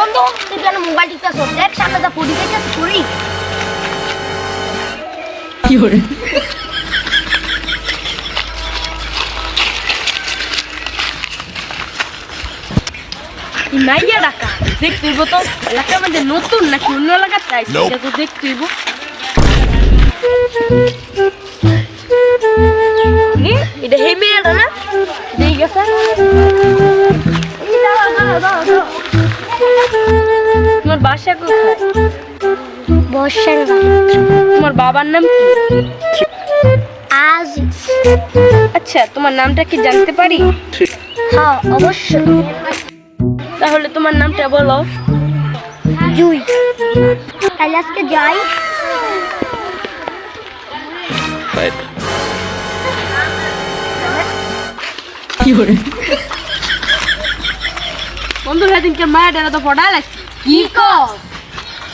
বন্ধু তুই কেন মোবাইল টিপতেছ? দেখ সামনে যা পড়ি দেখেছিস পড়ি। নাইয়া ডাকা দেখতে তো এলাকার মধ্যে নতুন নাকি অন্য এলাকার তাই সেটা তো দেখতে এটা হে মেয়েটা না? ঠিক আছে তোমার বাসা কোথায়? বর্ষার তোমার বাবার নাম কি? আজ আচ্ছা তোমার নামটা কি জানতে পারি? হ্যাঁ অবশ্যই। তাহলে তোমার নামটা বলো। জুই। তাহলে আজকে যাই বন্ধু সেদিনকে মায়ের ডেরা তো পড়া লাগছে। কি কর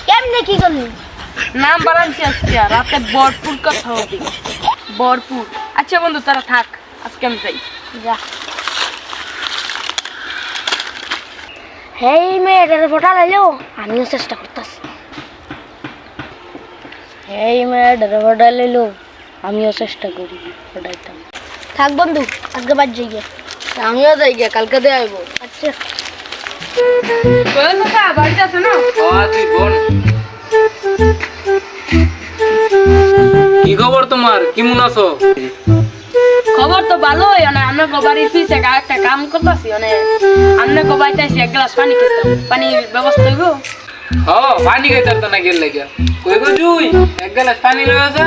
কেমনে কি করলি? নাম বাড়াচ্ছি আজকে রাতে বরপুর কথা হবে। বরপুর আচ্ছা বন্ধু তারা থাক আজকে আমি যাই। যা। হেই মেয়েটার ফোটা লাইলো আমিও চেষ্টা করতেছি। এই মেয়েটার ফোটা লাইলো আমিও চেষ্টা করি ফোটাইতাম। থাক বন্ধু আজকে বাদ যাইয়ে আমিও যাই গিয়া কালকে দিয়ে আইবো আচ্ছা। কোয়েল কথা বাড়িতে আছে না? তুই বোন কি খবর তোমার? কেমন আছো? খবর তো ভালোই মানে আমরা গোবারি ফিসে একটা কাম করতেছি মানে আমরা গোবাইতেছি এক গ্লাস পানি খেতাম। পানির ব্যবস্থা হইব? হ পানি খাইতার তো না গেল লাগিয়া কই গো জুই? এক গ্লাস পানি লয়ে আসা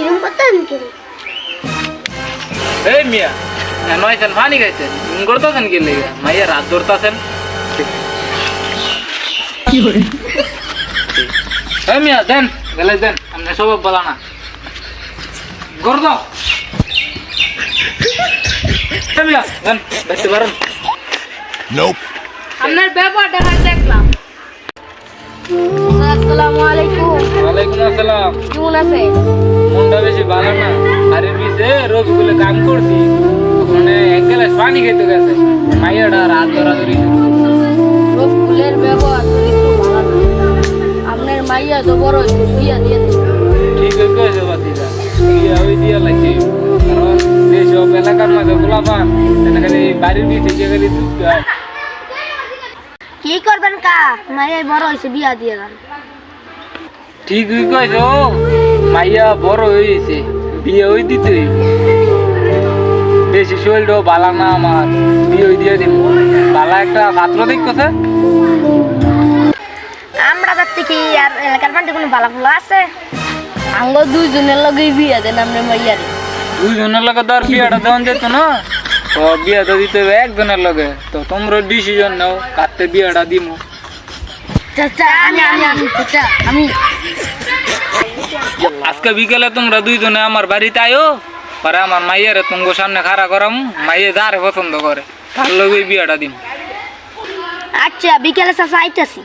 নিরুম করতে আমি এই মিয়া পানি খাইতেন তুমি করতেছেন গেল লাগিয়া মাইয়া রাত ধরতাছেন এই মিয়া দেন গেলে দেন আমরা সব বলা না গর দাও মিয়া দেন দেখতে পারেন আপনার ব্যাপারটা দেখলাম আসসালামু আলাইকুম ওয়ালাইকুম আসসালাম কেমন আছে মনটা বেশি ভালো না। আরে বিছে রবিগুলো কাম করছি। ওখানে এক গ্লাস পানি খেতে গেছে। মাইয়াটা রাত ধরাধরি ব্যবহার একটু ভালো না। আপনার মাইয়া তো বড় বিয়া দিয়ে ঠিক গেছে বাতিটা। ইয়া ওই দিয়া লাগছে। কারণ যেসব এলাকার মাঝে গোলা পান খালি বাড়ির নিচে গিয়ে খালি চুপতে হয়। কি করবেন কা? মাইয়া বড় হয়েছে বিয়া দিয়ে দেন। ঠিক ও। মাইয়া বড় হয়েছে বিয়ে ওই দিতে। বেশি শরীরটাও বালা না আমার বিয়ে ওই দিয়ে দিব। বালা একটা পাত্র দেখতেছে আমরা যাচ্ছি কি আর এলাকার পান্ডে কোনো বালা ফুলা আছে? আঙ্গ দুইজনের লগে বিয়া দেন আমরা মাইয়ারে দুইজনের লগে তো আর বিয়েটা দেওয়ান যেত না। তো বিয়ে তো দিতে হবে একজনের লগে। তো তোমরা ডিসিশন নাও কাটতে বিয়েটা দিমু। চাচা আমি আমি আমি চাচা আমি। আজকে বিকেলে তোমরা দুইজনে আমার বাড়িতে আয়ো পরে আমার মাইয়ারে তোমার সামনে খাড়া করাম মাইয়ে যারে পছন্দ করে তার লগে বিয়েটা দিম। আচ্ছা বিকেলে চাচা আইতাছি।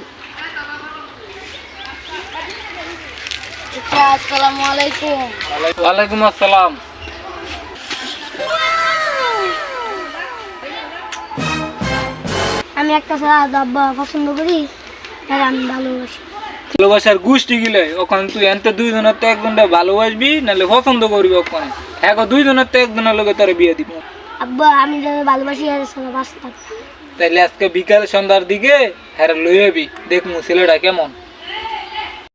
আসসালামু আলাইকুম। ওয়ালাইকুম আসসালাম। আমি একটা ছাড়া দাব্বা পছন্দ করি আর আমি ভালোবাসি। ভালোবাসার গোষ্ঠী গিলে ওখান তুই এনতে দুইজনের তো একজনটা ভালোবাসবি নাহলে পছন্দ করবি ওখানে। এক দুইজনের তো একজনের লোকে তোর বিয়ে দিব। আব্বা আমি যাদের ভালোবাসি আর বাঁচতাম। তাইলে আজকে বিকাল সন্ধ্যার দিকে হ্যাঁ লইয়াবি দেখমু ছেলেটা কেমন।